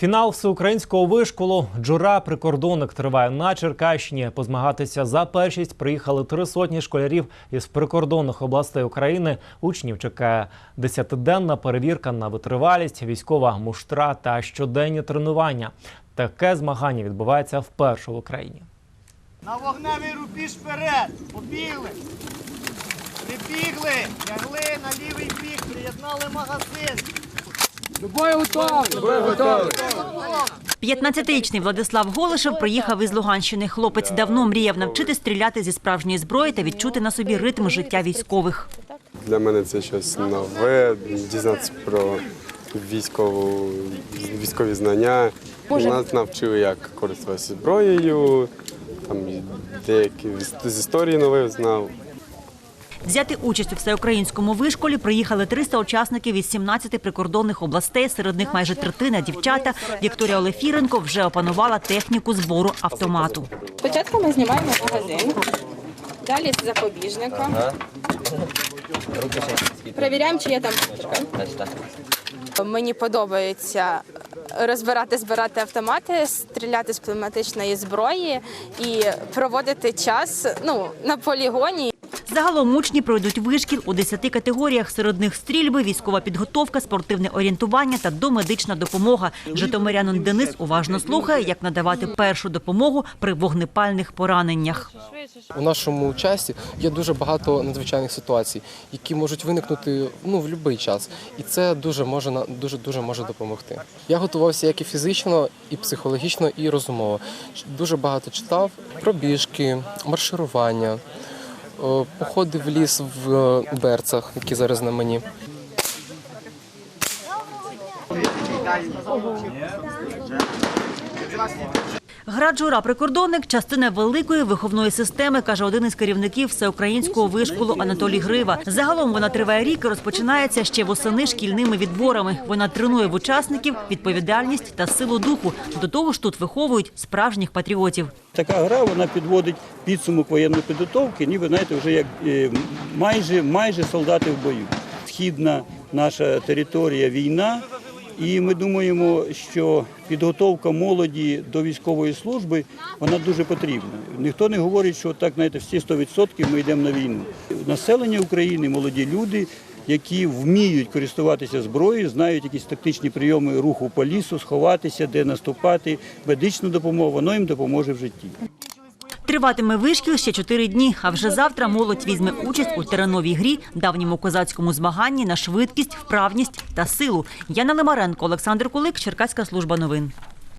Фінал всеукраїнського вишколу Джура прикордонник триває на Черкащині. Позмагатися за першість приїхали три сотні школярів із прикордонних областей України. Учнів чекає десятиденна перевірка на витривалість, військова муштра та щоденні тренування. Таке змагання відбувається вперше в Україні. На вогневий рубіж вперед! Побігли! Прибігли! Лягли на лівий бік, приєднали магазин. 15-річний Владислав Голишев приїхав із Луганщини. Хлопець давно мріяв навчити стріляти зі справжньої зброї та відчути на собі ритм життя військових. Для мене це щось нове, дізнатися про військову, військові знання. Нас навчили, як користуватися зброєю, там деякі з історії нове знав. Взяти участь у всеукраїнському вишколі приїхали 300 учасників із 17 прикордонних областей. Серед них майже третина дівчата. Вікторія Олефіренко вже опанувала техніку збору автомату. Спочатку ми знімаємо магазин, далі з запобіжником. Перевіряємо, чи є там. Мені подобається розбирати, збирати автомати, стріляти з пневматичної зброї і проводити час ну, на полігоні. Загалом учні пройдуть вишкіл у 10 категоріях. Серед них стрільби, військова підготовка, спортивне орієнтування та домедична допомога. Житомирянин Денис уважно слухає, як надавати першу допомогу при вогнепальних пораненнях. У нашому часі є дуже багато надзвичайних ситуацій, які можуть виникнути ну в будь-який час, і це дуже може дуже дуже може допомогти. Я готувався як і фізично, і психологічно, і розумово. Дуже багато читав пробіжки, марширування, походи в ліс в е, берцах, які зараз на мені. Гра Джура прикордонник частина великої виховної системи, каже один із керівників всеукраїнського вишколу Анатолій Грива. Загалом вона триває рік і розпочинається ще восени шкільними відборами. Вона тренує в учасників відповідальність та силу духу. До того ж, тут виховують справжніх патріотів. Така гра вона підводить підсумок воєнної підготовки, ніби знаєте, вже як е, майже, майже солдати в бою. Східна наша територія війна, і ми думаємо, що підготовка молоді до військової служби вона дуже потрібна. Ніхто не говорить, що так знаєте, всі 100% ми йдемо на війну. Населення України, молоді люди. Які вміють користуватися зброєю, знають якісь тактичні прийоми руху по лісу, сховатися, де наступати, медичну допомогу, воно їм допоможе в житті. Триватиме вишкіл ще чотири дні. А вже завтра молодь візьме участь у тереновій грі, давньому козацькому змаганні на швидкість, вправність та силу. Яна Лимаренко, Олександр Кулик, Черкаська служба новин.